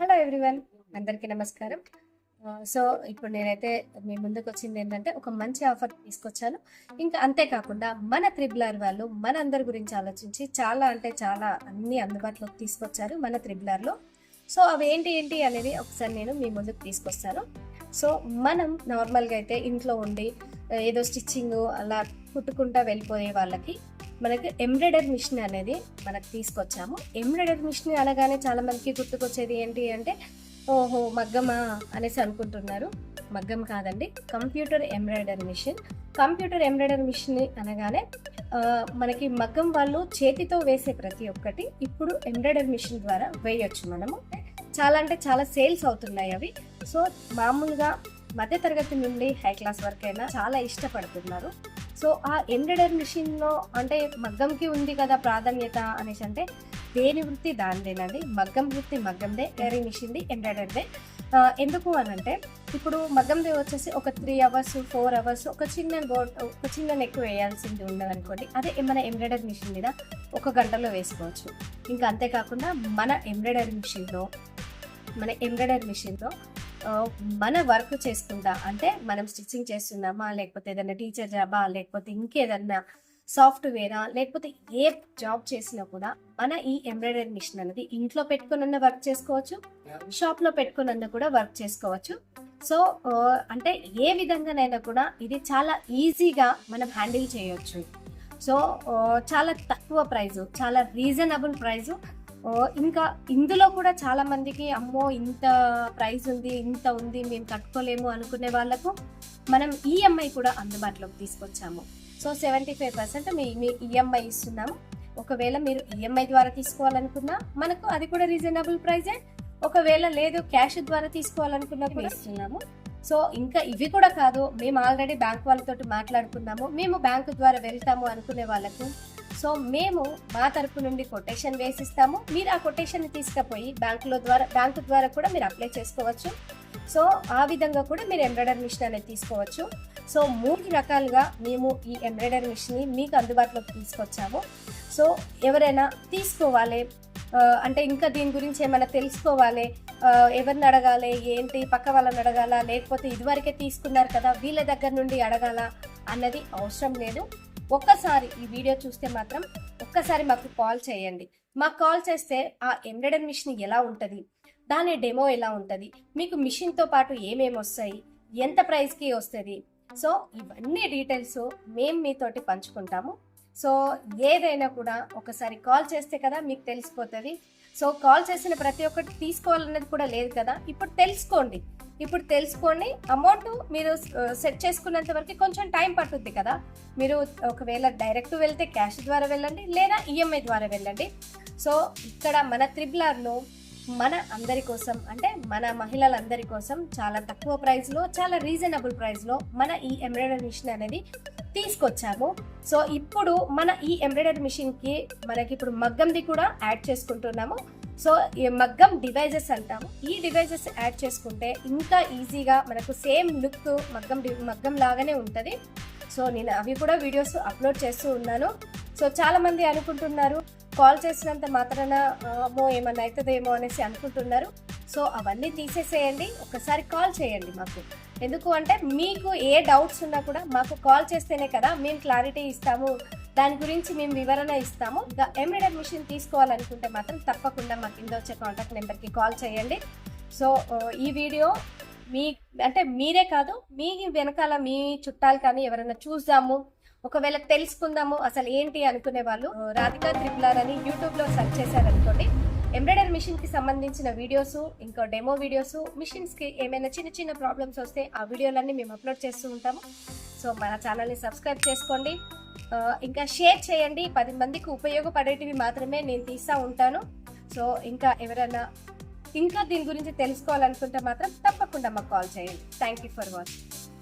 Hello everyone అందరికీ నమస్కారం. So ఇప్పుడు నేనైతే మీ ముందుకు వచ్చింది ఏంటంటే ఒక మంచి ఆఫర్ తీసుకొచ్చాను. ఇంకా అంతేకాకుండా మన త్రిబులార్ వాళ్ళు మన అందరి గురించి ఆలోచించి చాలా అంటే చాలా అన్ని అందుబాటులోకి తీసుకొచ్చారు మన త్రిబులార్లో. సో అవి ఏంటి ఏంటి అనేది ఒకసారి నేను మీ ముందుకు తీసుకొస్తాను. సో మనం నార్మల్గా అయితే ఇంట్లో ఉండి ఏదో స్టిచ్చింగ్ అలా కుట్టుకుంటా వెళ్ళిపోయే వాళ్ళకి మనకి ఎంబ్రాయిడరీ మిషన్ అనేది మనకు తీసుకొచ్చాము. ఎంబ్రాయిడరీ మిషన్ అనగానే చాలా మందికి గుర్తుకొచ్చేది ఏంటి అంటే ఓహో మగ్గమా అనేసి అనుకుంటున్నారు. మగ్గం కాదండి computer embroidery machine. Computer embroidery machine అనగానే మనకి మగ్గం వాళ్ళు చేతితో వేసే ప్రతి ఒక్కటి ఇప్పుడు ఎంబ్రాయిడరీ మిషన్ ద్వారా వేయొచ్చు మనము. చాలా అంటే చాలా సేల్స్ అవుతున్నాయి అవి. సో మామూలుగా మధ్యతరగతి నుండి హై క్లాస్ వరకు అయినా చాలా ఇష్టపడుతున్నారు. సో ఆ ఎంబ్రాయిడరీ మిషన్లో అంటే మగ్గంకి ఉంది కదా ప్రాధాన్యత అనేసి అంటే దేని వృత్తి దానిదేనండి. మగ్గం వృత్తి మగ్గందే ఎంబ్రాయిడరీ మిషన్ది ఎంబ్రాయిడరీదే ఎందుకు అని అంటే ఇప్పుడు మగ్గంది వచ్చేసి ఒక త్రీ అవర్స్ ఫోర్ అవర్స్ ఒక చిన్న బోట్ ఒక చిన్న నెక్ వేయాల్సింది ఉండదనుకోండి. అదే మన ఎంబ్రాయిడరీ మిషన్ మీద ఒక గంటలో వేసుకోవచ్చు. ఇంకా అంతేకాకుండా మన ఎంబ్రాయిడరీ మిషన్లో మన ఎంబ్రాయిడరీ మిషన్లో మన వర్క్ చేసుకుంటా. అంటే మనం స్టిచ్చింగ్ చేస్తున్నామా లేకపోతే ఏదైనా టీచర్ జాబా లేకపోతే ఇంకేదన్నా సాఫ్ట్వేరా లేకపోతే ఏ జాబ్ చేసినా కూడా మన ఈ ఎంబ్రాయిడరీ మిషన్ అనేది ఇంట్లో పెట్టుకున్న వర్క్ చేసుకోవచ్చు షాప్లో పెట్టుకున్న కూడా వర్క్ చేసుకోవచ్చు. సో అంటే ఏ విధంగానైనా కూడా ఇది చాలా ఈజీగా మనం హ్యాండిల్ చేయొచ్చు. సో చాలా తక్కువ ప్రైజు చాలా రీజనబుల్ ప్రైజు ఇంకా ఇందులో కూడా చాలా మందికి అమ్మో ఇంత ప్రైస్ ఉంది ఇంత ఉంది మేము కట్టుకోలేము అనుకునే వాళ్ళకు మనం ఈఎంఐ కూడా అందుబాటులోకి తీసుకొచ్చాము. సో సెవెంటీ ఫైవ్ పర్సెంట్ మీ మీ ఈఎంఐ ఇస్తున్నాము. ఒకవేళ మీరు ఈఎంఐ ద్వారా తీసుకోవాలనుకున్నా మనకు అది కూడా రీజనబుల్ ప్రైజే ఒకవేళ లేదు క్యాష్ ద్వారా తీసుకోవాలనుకున్నా కూడా ఇస్తున్నాము. సో ఇంకా ఇవి కూడా కాదు మేము ఆల్రెడీ బ్యాంక్ వాళ్ళతో మాట్లాడుకున్నాము. మేము బ్యాంకు ద్వారా వెళ్తాము అనుకునే వాళ్ళకు సో మేము మా తరపు నుండి కొటేషన్ వేసిస్తాము. మీరు ఆ కొటేషన్ తీసుకుపోయి బ్యాంకులో ద్వారా బ్యాంకు ద్వారా కూడా మీరు అప్లై చేసుకోవచ్చు. సో ఆ విధంగా కూడా మీరు ఎంబ్రాయిడరీ మిషన్ అనేది తీసుకోవచ్చు. సో మూడు రకాలుగా మేము ఈ ఎంబ్రాయిడరీ మిషన్ని మీకు అందుబాటులోకి తీసుకొచ్చాము. సో ఎవరైనా తీసుకోవాలి అంటే ఇంకా దీని గురించి ఏమైనా తెలుసుకోవాలి ఎవరిని అడగాలి ఏంటి పక్క వాళ్ళని అడగాల లేకపోతే ఇదివరకే తీసుకున్నారు కదా వీళ్ళ దగ్గర నుండి అడగాల అన్నది అవసరం లేదు. ఒక్కసారి ఈ వీడియో చూస్తే మాత్రం ఒక్కసారి మాకు కాల్ చేయండి. మాకు కాల్ చేస్తే ఆ ఎంబ్రాయిడరీ మిషన్ ఎలా ఉంటుంది? దాని డెమో ఎలా ఉంటుంది? మీకు మిషన్తో పాటు ఏమేమి వస్తాయి? ఎంత ప్రైస్కి వస్తుంది? సో ఇవన్నీ డీటెయిల్స్ మేము మీతోటి పంచుకుంటాము. సో ఏదైనా కూడా ఒకసారి కాల్ చేస్తే కదా మీకు తెలిసిపోతుంది. సో కాల్ చేసిన ప్రతి ఒక్కటి తీసుకోవాలన్నది కూడా లేదు కదా. ఇప్పుడు తెలుసుకోండి. ఇప్పుడు తెలుసుకొని అమౌంట్ మీరు సెట్ చేసుకున్నంత వరకు కొంచెం టైం పట్టుద్ది కదా. మీరు ఒకవేళ డైరెక్ట్ వెళ్తే క్యాష్ ద్వారా వెళ్ళండి లేదా ఈఎంఐ ద్వారా వెళ్ళండి. సో ఇక్కడ మన త్రిబులార్లో మన అందరి కోసం అంటే మన మహిళలందరి కోసం చాలా తక్కువ ప్రైస్లో చాలా రీజనబుల్ ప్రైస్లో మన ఈ ఎంబ్రాయిడరీ మిషన్ అనేది తీసుకొచ్చాము. సో ఇప్పుడు మన ఈ ఎంబ్రాయిడరీ మిషన్కి మనకి ఇప్పుడు మగ్గంది కూడా యాడ్ చేసుకుంటున్నాము. సో ఈ మగ్గం డివైజెస్ అంటాము. ఈ డివైజెస్ యాడ్ చేసుకుంటే ఇంకా ఈజీగా మనకు సేమ్ లుక్ మగ్గం డి- మగ్గం లాగానే ఉంటుంది. సో నేను అవి కూడా వీడియోస్ అప్లోడ్ చేస్తూ ఉన్నాను. సో చాలామంది అనుకుంటున్నారు కాల్ చేసినంత మాత్రాన ఆ, అమ్మో ఏమన్నా అవుతుందేమో అనేసి అనుకుంటున్నారు. సో అవన్నీ తీసేసేయండి. ఒకసారి కాల్ చేయండి మాకు. ఎందుకు అంటే మీకు ఏ డౌట్స్ ఉన్నా కూడా మాకు కాల్ చేస్తేనే కదా మేము క్లారిటీ ఇస్తాము దాని గురించి మేము వివరణ ఇస్తాము. ఇంకా ఎంబ్రాయిడరీ మిషన్ తీసుకోవాలనుకుంటే మాత్రం తప్పకుండా మాకు కింద వచ్చే కాంటాక్ట్ నెంబర్కి కాల్ చేయండి. సో ఈ వీడియో మీ అంటే మీరే కాదు మీ వెనకాల మీ చుట్టాలు కానీ ఎవరైనా చూద్దాము ఒకవేళ తెలుసుకుందాము అసలు ఏంటి అనుకునే వాళ్ళు రాధికా త్రిపులార్ అని యూట్యూబ్లో సెర్చ్ చేశారనుకోండి ఎంబ్రాయిడరీ మిషన్కి సంబంధించిన వీడియోస్ ఇంకా డెమో వీడియోస్ మిషన్స్కి ఏమైనా చిన్న చిన్న ప్రాబ్లమ్స్ వస్తే ఆ వీడియోలన్నీ మేము అప్లోడ్ చేస్తూ ఉంటాము. సో మన ఛానల్ని సబ్స్క్రైబ్ చేసుకోండి. ఇంకా షేర్ చేయండి. పది మందికి ఉపయోగపడేటివి మాత్రమే నేను తీస్తూ ఉంటాను. సో ఇంకా ఎవరైనా ఇంకా దీని గురించి తెలుసుకోవాలనుకుంటే మాత్రం తప్పకుండా మాకు కాల్ చేయండి. Thank you for watching